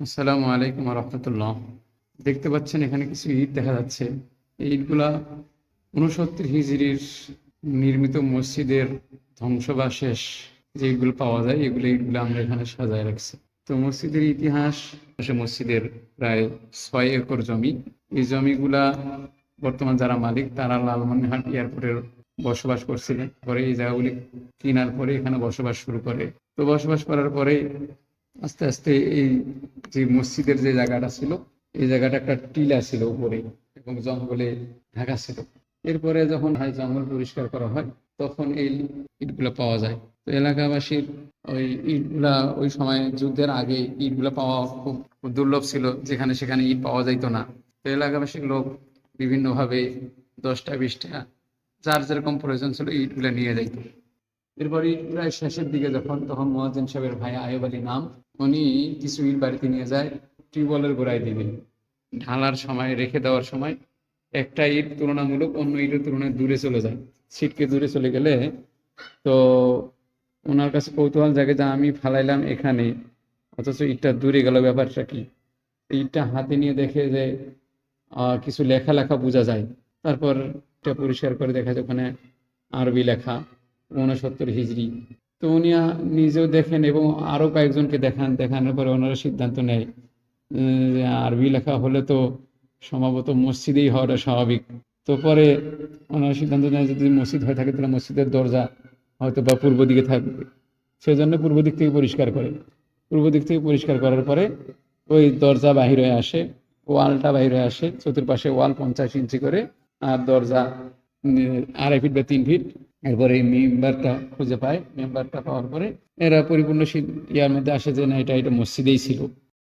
আসসালামু আলাইকুম রহমতুল্লাহ। দেখতে পাচ্ছেন এখানে কিছু ঈদ দেখা যাচ্ছে। এই ইটগুলা উনসত্তর হিজড়ির নির্মিত মসজিদের ধ্বংস বা শেষ। যে ইটগুলো পাওয়া যায়, এগুলো ইটগুলো আমরা এখানে সাজায় রাখছি। তো মসজিদের ইতিহাস মসজিদের প্রায় ছয় একর জমি। এই জমিগুলা বর্তমান যারা মালিক, তারা লালমনিরহাট এয়ারপোর্টের বসবাস করছিলেন। পরে এই জায়গাগুলি কেনার পরে এখানে বসবাস শুরু করে। তো বসবাস করার পরে আস্তে আস্তে এই যে মসজিদের যে জায়গাটা ছিল, এই জায়গাটা একটা টিলা ছিল উপরে এবং জঙ্গলে ঢাকা ছিল। এরপরে যখন হয় জঙ্গল পরিষ্কার করা হয়, তখন এই ইটগুলো পাওয়া যায়। তো এলাকাবাসীর ওই ইটগুলা ওই সময় যুদ্ধের আগে ইটগুলা পাওয়া খুব দুর্লভ ছিল, যেখানে সেখানে ইট পাওয়া যাইতো না। তো এলাকাবাসীর লোক বিভিন্নভাবে দশটা, বিশটা, যার যেরকম প্রয়োজন ছিল ইটগুলো নিয়ে যাইতো। এরপর প্রায় শেষের দিকে যখন, তখন মহাজেন সাহেবের ভাই আয়ব আলী নাম, উনি কিছু ইট বাড়িতে নিয়ে যায়, টিউবওয়েলের গোড়ায় দিবে ঢালার সময়, রেখে দেওয়ার সময় একটা ইট তুলনামূলক অন্য ইটের তুলনায় দূরে চলে যায়। ছিটকে দূরে চলে গেলে তো ওনার কাছে কৌতূহল জাগে যে আমি ফালাইলাম এখানে, অথচ ইটটা দূরে গেল, ব্যাপারটা কি? ইটটা হাতে নিয়ে দেখে যে কিছু লেখা লেখা বোঝা যায়। তারপর এটা পরিষ্কার করে দেখা যায় ওখানে আরবি লেখা। ঊনসত্তর হিজড়ি। তো উনি নিজেও দেখেন এবং আরও কয়েকজনকে দেখান, দেখানোর পরে ওনারা সিদ্ধান্ত নেয় যে আরবি লেখা হলে তো সম্ভবত মসজিদেই হওয়াটা স্বাভাবিক। তো পরে ওনারা সিদ্ধান্ত নেয় যদি মসজিদ হয়ে থাকে তাহলে মসজিদের দরজা হয়তো বা পূর্ব দিকে থাকবে। সেই জন্য পূর্ব দিক থেকে পরিষ্কার করে। পূর্ব দিক থেকে পরিষ্কার করার পরে ওই দরজা বাহির হয়ে আসে, ওয়ালটা বাহির হয়ে আসে, চতুর্পাশে ওয়াল পঞ্চাশ ইঞ্চি করে, আর দরজা আড়াই ফিট বা তিন ফিট। এরপরে এই মেম্বারটা খুঁজে পায়, মেম্বারটা পাওয়ার পরে এরা পরিপূর্ণ ইয়ার মধ্যে আসে যে, না, এটা এটা মসজিদেই ছিল।